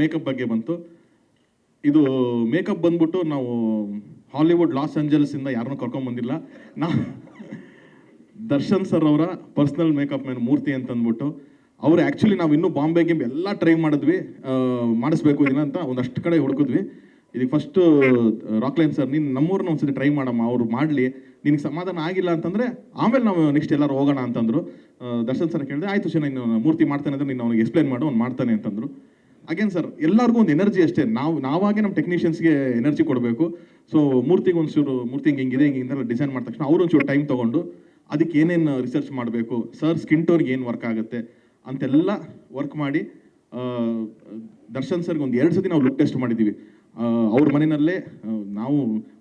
Makeup ಬಗ್ಗೆ ಬಂತು. ಇದು ಮೇಕಪ್ ಬಂದ್ಬಿಟ್ಟು ನಾವು ಹಾಲಿವುಡ್ ಲಾಸ್ ಏಂಜಲ್ಸ್ ಇಂದ ಯಾರನ್ನೂ ಕರ್ಕೊಂಡ್ ಬಂದಿಲ್ಲ. ನಾ ದರ್ಶನ್ ಸರ್ ಅವರ ಪರ್ಸನಲ್ ಮೇಕಪ್ ಮ್ಯಾನ್ ಮೂರ್ತಿ ಅಂತ ಅಂದ್ಬಿಟ್ಟು ಅವ್ರು ಆ್ಯಕ್ಚುಲಿ ನಾವು ಇನ್ನೂ ಬಾಂಬೆ ಗೇಮ್ ಎಲ್ಲ ಟ್ರೈ ಮಾಡಿದ್ವಿ. ಮಾಡಿಸ್ಬೇಕು ಇದನ್ನ ಅಂತ ಒಂದಷ್ಟು ಕಡೆ ಹುಡುಕಿದ್ವಿ. ಇದಕ್ಕೆ ಫಸ್ಟ್ ರಾಕ್ಲೈನ್ ಸರ್ ನೀನು ನಮ್ಮೂರನ್ನ ಒಂದ್ಸತಿ ಟ್ರೈ ಮಾಡಮ್ಮ, ಅವ್ರು ಮಾಡಲಿ. ನಿನಗೆ ಸಮಾಧಾನ ಆಗಿಲ್ಲ ಅಂತಂದ್ರೆ ಆಮೇಲೆ ನಾವು ನೆಕ್ಸ್ಟ್ ಎಲ್ಲರೂ ಹೋಗೋಣ ಅಂತಂದ್ರು. ದರ್ಶನ್ ಸರ್ ಕೇಳಿದೆ, ಆಯ್ತು ಚೆನ್ನಾಗಿ ಮೂರ್ತಿ ಮಾಡ್ತಾನೆ ಅಂದ್ರೆ ನೀನು ಅವ್ನಿಗೆ ಎಕ್ಸ್ಪ್ಲೈನ್ ಮಾಡು, ಅವ್ನು ಮಾಡ್ತಾನೆ ಅಂತಂದ್ರು. ಅಗೇನ್ ಸರ್ ಎಲ್ಲರಿಗೂ ಒಂದು ಎನರ್ಜಿ ಅಷ್ಟೇ. ನಾವು, ನಾವಾಗೆ ನಮ್ಮ ಟೆಕ್ನಿಷಿಯನ್ಸ್ಗೆ ಎನರ್ಜಿ ಕೊಡಬೇಕು. ಸೊ ಮೂರ್ತಿಗೆ ಒಂಚೂರು ಮೂರ್ತಿ ಹಿಂಗೆ ಹಿಂಗಿದೆ ಹಿಂಗೆ ಡಿಸೈನ್ ಮಾಡಿದ ತಕ್ಷಣ ಅವ್ರು ಒಂಚೂರು ಟೈಮ್ ತೊಗೊಂಡು ಅದಕ್ಕೆ ಏನೇನು ರಿಸರ್ಚ್ ಮಾಡಬೇಕು ಸರ್ ಸ್ಕಿನ್ ಟೋನ್ಗೆ ಏನು ವರ್ಕ್ ಆಗುತ್ತೆ ಅಂತೆಲ್ಲ ವರ್ಕ್ ಮಾಡಿ ದರ್ಶನ್ ಸರ್ಗೆ ಒಂದು ಎರಡು ಸತಿ ನಾವು ಲುಕ್ ಟೆಸ್ಟ್ ಮಾಡಿದ್ದೀವಿ ಅವ್ರ ಮನೆಯಲ್ಲೇ ನಾವು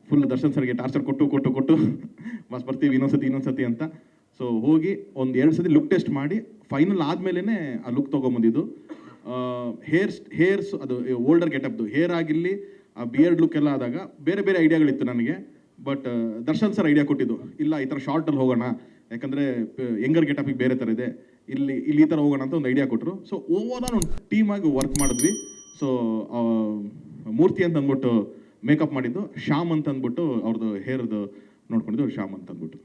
ಫುಲ್ ದರ್ಶನ್ ಸರ್ಗೆ ಟಾರ್ಚರ್ ಕೊಟ್ಟು ಕೊಟ್ಟು ಕೊಟ್ಟು ಬಸ್ ಬರ್ತೀವಿ ಇನ್ನೊಂದು ಸತಿ ಅಂತ. ಸೊ ಹೋಗಿ ಒಂದು ಎರಡು ಸತಿ ಲುಕ್ ಟೆಸ್ಟ್ ಮಾಡಿ ಫೈನಲ್ ಆದಮೇಲೆ ಆ ಲುಕ್ ತೊಗೊಂಬಂದಿದ್ದು. ಹೇರ್ ಹೇರ್ಸ್ ಅದು ಓಲ್ಡರ್ ಗೆಟಪ್ದು ಹೇರ್ ಆಗಿರಲಿ, ಆ ಬಿಯರ್ಡ್ ಲುಕ್ ಎಲ್ಲ ಆದಾಗ ಬೇರೆ ಬೇರೆ ಐಡಿಯಾಗಳಿತ್ತು ನನಗೆ. ಬಟ್ ದರ್ಶನ್ ಸರ್ ಐಡಿಯಾ ಕೊಟ್ಟಿದ್ದು, ಇಲ್ಲ, ಈ ಥರ ಶಾರ್ಟಲ್ಲಿ ಹೋಗೋಣ, ಯಾಕಂದರೆ ಯಂಗರ್ ಗೆಟಪಿಗೆ ಬೇರೆ ಥರ ಇದೆ, ಇಲ್ಲಿ ಇಲ್ಲಿ ಈ ಥರ ಹೋಗೋಣ ಅಂತ ಒಂದು ಐಡಿಯಾ ಕೊಟ್ಟರು ಸೊ ಓವರ್ ಆಲ್ ಒಂದು ಟೀಮಾಗಿ ವರ್ಕ್ ಮಾಡಿದ್ವಿ. ಸೊ ಮೂರ್ತಿ ಅಂತ ಅಂದ್ಬಿಟ್ಟು ಮೇಕಪ್ ಮಾಡಿದ್ದು, ಶ್ಯಾಮ್ ಅಂತ ಅಂದ್ಬಿಟ್ಟು ಅವ್ರದ್ದು ಹೇರ್ದು ನೋಡ್ಕೊಂಡಿದ್ದು, ಶ್ಯಾಮ್ ಅಂತ ಅಂದ್ಬಿಟ್ಟು.